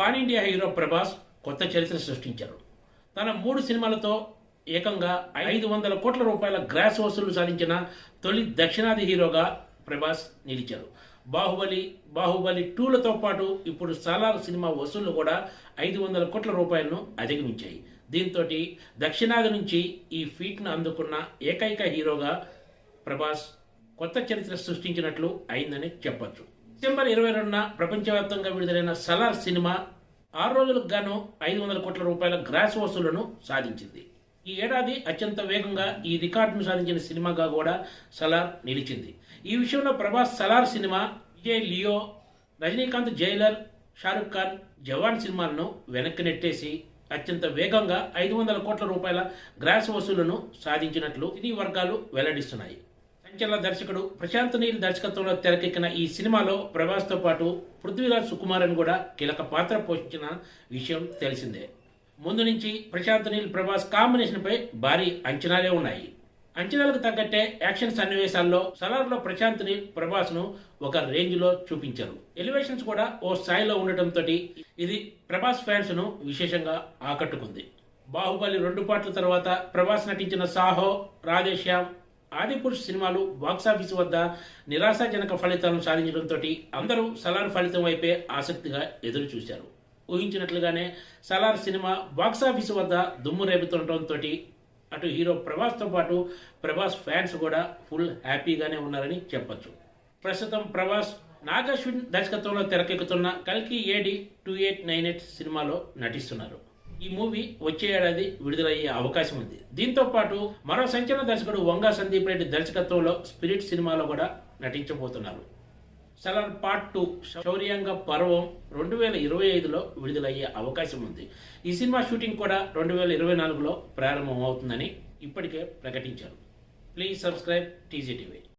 Pan India hero Prabhas కొత్త చరిత్ర సృష్టించారు. తన మూడు సినిమాలతో ఏకంగా ఐదు వందల కోట్ల రూపాయల గ్రాస్ వసూలు సాధించిన తొలి దక్షిణాది హీరోగా ప్రభాస్ నిలిచారు. బాహుబలి బాహుబలి టూలతో పాటు ఇప్పుడు సాలార్ సినిమా వసూళ్ళు కూడా ఐదు వందల కోట్ల రూపాయలను అధిగమించాయి. దీంతో దక్షిణాది నుంచి ఈ ఫీట్ను అందుకున్న ఏకైక హీరోగా ప్రభాస్ కొత్త చరిత్ర సృష్టించినట్లు అయిందని చెప్పొచ్చు. డిసెంబర్ ఇరవై రెండున ప్రపంచవ్యాప్తంగా విడుదలైన సలార్ సినిమా ఆరు రోజులకు గాను ఐదు వందల కోట్ల రూపాయల గ్రాస్ వసూళ్ళను సాధించింది. ఈ ఏడాది అత్యంత వేగంగా ఈ రికార్డును సాధించిన సినిమాగా కూడా సలార్ నిలిచింది. ఈ విషయంలో Prabhas Salaar cinema Vijay Leo Rajinikanth Jailer Shahrukh Khan Jawan సినిమాలను వెనక్కి నెట్టేసి అత్యంత వేగంగా ఐదు వందల కోట్ల రూపాయల గ్రాస్ వసూళ్ళను సాధించినట్లు సినీ వర్గాలు వెల్లడిస్తున్నాయి. సంచలన దర్శకుడు ప్రశాంత్ నీల్ దర్శకత్వంలో తెరకెక్కిన ఈ సినిమాలో ప్రభాస్తో పాటు పృథ్వీరాజ్ సుకుమారన్ కూడా కీలక పాత్ర పోషించిన విషయం తెలిసిందే. ముందు నుంచి ప్రశాంత్ నీల్ ప్రభాస్ కాంబినేషన్పై భారీ అంచనాలే ఉన్నాయి. అంచనాలకు తగ్గట్టే యాక్షన్ సన్నివేశాల్లో సలార్లో ప్రశాంత్ నీల్ ప్రభాస్ను ఒక రేంజ్లో చూపించారు. ఎలివేషన్స్ కూడా ఓ స్థాయిలో ఉండటంతో ఇది ప్రభాస్ ఫ్యాన్స్ను విశేషంగా ఆకట్టుకుంది. బాహుబలి రెండు పాటల తర్వాత ప్రభాస్ నటించిన సాహో రాధేశ్యామ్ ఆదిపురుష్ సినిమాలు బాక్సాఫీస్ వద్ద నిరాశాజనక ఫలితాలను సాధించడంతో అందరూ సలార్ ఫలితం వైపే ఆసక్తిగా ఎదురు చూశారు ఊహించినట్లుగానే సలార్ సినిమా బాక్సాఫీస్ వద్ద దుమ్ము రేపుతుండటంతో అటు హీరో ప్రభాస్తో పాటు ప్రభాస్ ఫ్యాన్స్ కూడా ఫుల్ హ్యాపీగానే ఉన్నారని చెప్పచ్చు. ప్రస్తుతం ప్రభాస్ నాగశ్విన్ దర్శకత్వంలో తెరకెక్కుతున్న కల్కి AD two eight nine eight సినిమాలో నటిస్తున్నారు. ఈ మూవీ వచ్చే ఏడాది విడుదలయ్యే అవకాశం ఉంది. దీంతో పాటు మరో సంచలన దర్శకుడు వంగా సందీప్ రెడ్డి దర్శకత్వంలో స్పిరిట్ సినిమాలో కూడా నటించబోతున్నారు. సలార్ పార్ట్ టూ శౌర్యంగ పర్వం రెండు వేల ఇరవై ఐదులో విడుదలయ్యే అవకాశం ఉంది. ఈ సినిమా షూటింగ్ కూడా రెండు వేల ఇరవై నాలుగులో ప్రారంభం అవుతుందని ఇప్పటికే ప్రకటించారు. Please subscribe TGTV